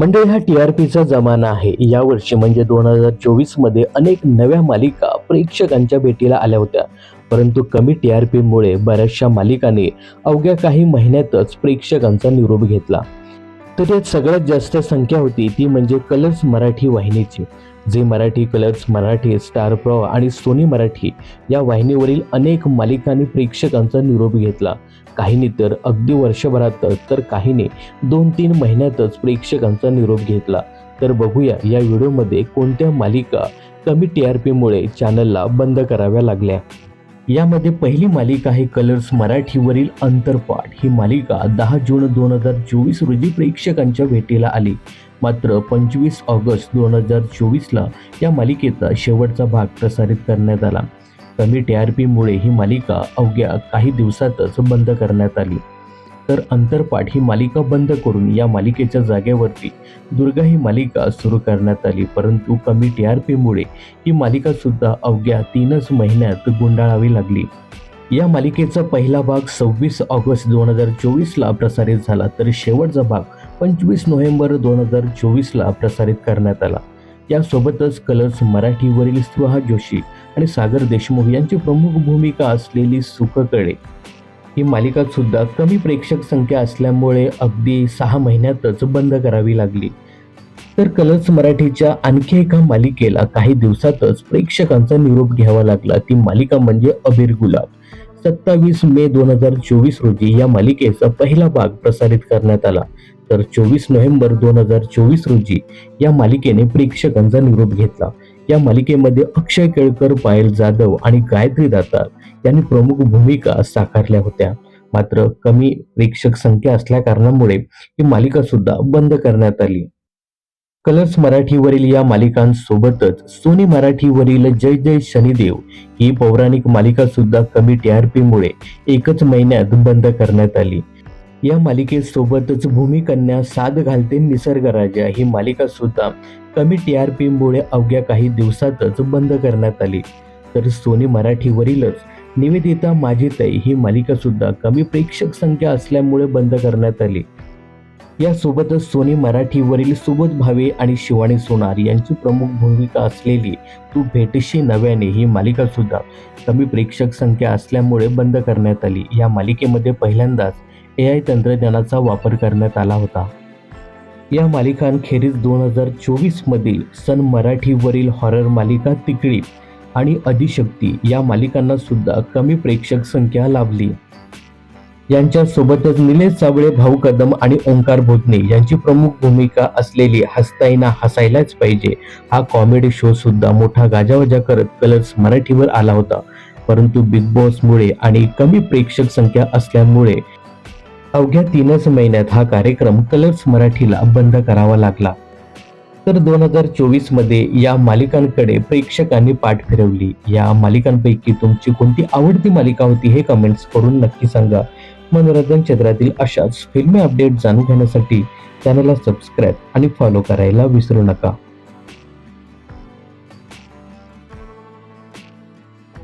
म्हणजे ह्या T R पीचा जमाना आहे. यावर्षी म्हणजे दोन हजार चोवीसमध्ये अनेक नव्या मालिका प्रेक्षकांच्या भेटीला आल्या होत्या. परंतु कमी टी आर पीमुळे बऱ्याचशा मालिकांनी अवघ्या काही महिन्यातच प्रेक्षकांचा निरोप घेतला. तर यात सगळ्यात जास्त संख्या होती ती म्हणजे कलर्स मराठी वाहिनीची. जे मराठी कलर्स मराठी स्टार प्रॉ आणि सोनी मराठी या वाहिनीवरील अनेक मालिकांनी प्रेक्षकांचा निरोप घेतला. काहींनी तर अगदी वर्षभरातच तर काहींनी दोन तीन महिन्यातच प्रेक्षकांचा निरोप घेतला. तर बघूया या व्हिडिओमध्ये कोणत्या मालिका कमी टी आर पीमुळे चॅनलला बंद कराव्या लागल्या. यामध्ये पहिली मालिका आहे कलर्स मराठीवरील अंतरपाठ. ही मालिका दहा जून दोन हजार चोवीस रोजी प्रेक्षकांच्या भेटीला आली. मात्र पंचवीस ऑगस्ट दोन हजार चोवीसला या मालिकेचा शेवटचा भाग प्रसारित करण्यात आला. कमी टी आर पीमुळे ही मालिका अवघ्या काही दिवसातच बंद करण्यात आली. तर अंतरपाठ ही मालिका बंद करून या मालिकेच्या जागेवरती दुर्गा ही मालिका सुरू करण्यात आली. परंतु कमी टी आर पीमुळे ही मालिका सुद्धा अवघ्या तीनच महिन्यात गुंडाळावी लागली. या मालिकेचा पहिला भाग सव्वीस ऑगस्ट दोन हजार चोवीसला प्रसारित झाला तर शेवटचा भाग पंचवीस नोव्हेंबर दोन हजार चोवीसला प्रसारित करण्यात आला. यासोबतच कलर्स मराठीवरील सुहा जोशी आणि सागर देशमुख यांची प्रमुख भूमिका असलेली सुखकडे ही मालिकात सुद्धा कमी प्रेक्षक संख्या असल्यामुळे अगदी सहा महिन्यातच बंद करावी लागली. तर कलर्स मराठीच्या आणखी एका मालिकेला काही दिवसातच प्रेक्षकांचा निरोप घ्यावा लागला. ती मालिका म्हणजे अबीर गुलाब. सत्तावीस मे दोन हजार चोवीस रोजी या मालिकेचा पहिला भाग प्रसारित करण्यात आला. तर चोवीस नोव्हेंबर दोन हजार चोवीस रोजी या मालिकेने प्रेक्षकांचा निरोप घेतला. या मालिकेमध्ये अक्षय केळकर पायल जाधव आणि गायत्री दातार त्यांनी प्रमुख भूमिका साकारल्या होत्या. मात्र कमी प्रेक्षक संख्या असल्या कारणामुळे ही मालिका सुद्धा बंद करण्यात आली. कलर्स मराठीवरील या मालिकांसोबतच सोनी मराठीवरील जय जय शनिदेव ही पौराणिक मालिका सुद्धा कमी टी आर पीमुळे एकच महिन्यात बंद करण्यात आली. या मालिकेसोबतच भूमिकन्या साध घालते निसर्ग राजा ही मालिका सुद्धा कमी टी आर पीमुळे अवघ्या काही दिवसातच बंद करण्यात आली. तर सोनी मराठीवरीलच निवेदिता माझी ताई ही मालिका सुद्धा कमी प्रेक्षक संख्या असल्यामुळे बंद करण्यात आली. यासोबतच सोनी मराठीवरील सुबोध भावे आणि शिवानी सोनार यांची प्रमुख भूमिका असलेली तू भेटशी नव्याने ही मालिका सुद्धा कमी प्रेक्षक संख्या असल्यामुळे बंद करण्यात आली. या मालिकेमध्ये पहिल्यांदाच ए आय तंत्रज्ञानाचा वापर करण्यात आला होता. या मालिकांखेरीज दोन हजार चोवीसमधील सन मराठीवरील हॉरर मालिका तिकडी आणि अधिशक्ती या मालिकांना सुद्धा कमी प्रेक्षक संख्या लाभली. यांच्यासोबतच निलेश साबळे भाऊ कदम आणि ओंकार भोतने यांची प्रमुख भूमिका असलेली हसताईना हसायलाच पाहिजे हा कॉमेडी शो सुद्धा मोठा गाजावाजा करत कलर्स मराठीवर आला होता. परंतु बिग बॉसमुळे आणि कमी प्रेक्षक संख्या असल्यामुळे अवघ्या तीनच महिन्यात हा कार्यक्रम कलर्स मराठीला बंद करावा लागला. तर दोन हजार चोवीसमध्ये या मालिकांकडे प्रेक्षकांनी पाठ फिरवली. या मालिकांपैकी तुमची कोणती आवडती मालिका होती हे कमेंट्स करून नक्की सांगा. मनोरंजन क्षेत्रातील अशाच फिल्मी अपडेट जाणून घेण्यासाठी चॅनलला सबस्क्राईब आणि फॉलो करायला विसरू नका.